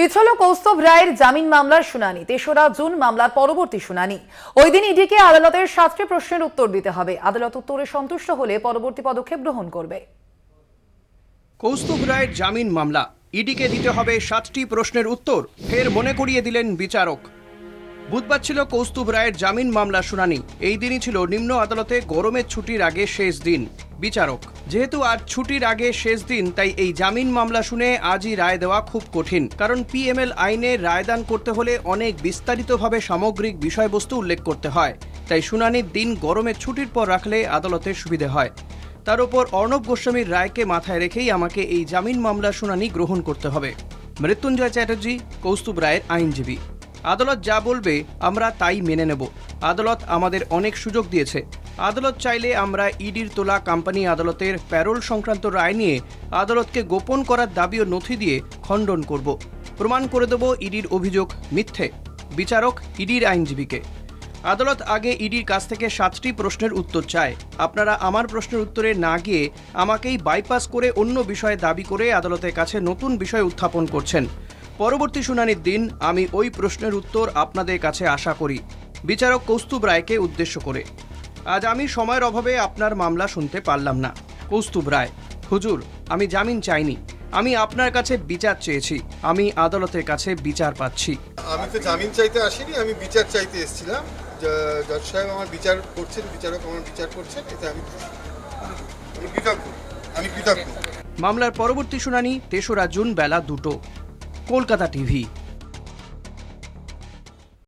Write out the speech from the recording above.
পিছল কৌস্তব রায়ের জামিন মামলার শুনানি। তেসরা জুন মামলার পরবর্তী শুনানি। ওই দিন ইডিকে আদালতের সাতটি প্রশ্নের উত্তর দিতে হবে। আদালত উত্তরে সন্তুষ্ট হলে পরবর্তী পদক্ষেপ গ্রহণ করবে। কৌস্তুভ রায়ের জামিন মামলা। ইডিকে দিতে হবে সাতটি প্রশ্নের উত্তর। ফের মনে করিয়ে দিলেন বিচারক। বুধবার ছিল কৌস্তুভ রায়ের জামিন মামলা শুনানি। এই দিনই ছিল নিম্ন আদালতে গরমের ছুটির আগে শেষ দিন। বিচারক, যেহেতু আজ ছুটির আগে শেষ দিন, তাই এই জামিন মামলা শুনে আজই রায় দেওয়া খুব কঠিন। কারণ পিএমএল আইনে রায়দান করতে হলে অনেক বিস্তারিতভাবে সামগ্রিক বিষয়বস্তু উল্লেখ করতে হয়। তাই শুনানির দিন গরমের ছুটির পর রাখলে আদালতের সুবিধে হয়। তার উপর অর্ণব গোস্বামীর রায়কে মাথায় রেখেই আমাকে এই জামিন মামলা শুনানি গ্রহণ করতে হবে। মৃত্যুঞ্জয় চ্যাটার্জি, কৌস্তুভ রায়ের আইনজীবী। আদালত যা বলবে, আমরা তাই মেনে নেব। আদালত আমাদের অনেক সুযোগ দিয়েছে। আদালত চাইলে আমরা ইডির তোলা কোম্পানি আদালতের প্যারোল সংক্রান্ত রায় নিয়ে আদালতকে গোপন করার দাবি ও নথি দিয়ে খণ্ডন করব। প্রমাণ করে দেব ইডির অভিযোগ মিথ্যে। বিচারক ইডির আইনজীবীকে। আদালত আগে ইডির কাছ থেকে সাতটি প্রশ্নের উত্তর চায়। আপনারা আমার প্রশ্নের উত্তরে না গিয়ে আমাকেই বাইপাস করে অন্য বিষয়ে দাবি করে আদালতের কাছে নতুন বিষয় উত্থাপন করছেন। পরবর্তী শুনানির দিন আমি ওই প্রশ্নের উত্তর আপনাদের কাছে আশা করি। বিচারক কৌস্তুভ রায়কে উদ্দেশ্য করে। আজ আমি সময়ের অভাবে আপনার মামলা শুনতে পারলাম না। কৌস্তুভ রায় হুজুর আমি জামিন চাইনি। আমি আপনার কাছে বিচার চেয়েছি। আমি আদালতের কাছে বিচার পাচ্ছি। আমি তো জামিন চাইতে আসিনি আমি বিচার চাইতে এসেছিলাম। জজ সাহেব আমার বিচার করছেন বিচারক আমার বিচার করছেন এতে আমি আমি কৃতজ্ঞ। আমি কৃতজ্ঞ। মামলার পরবর্তী শুনানি তেসরা জুন বেলা দুটো। কলকাতা টিভি।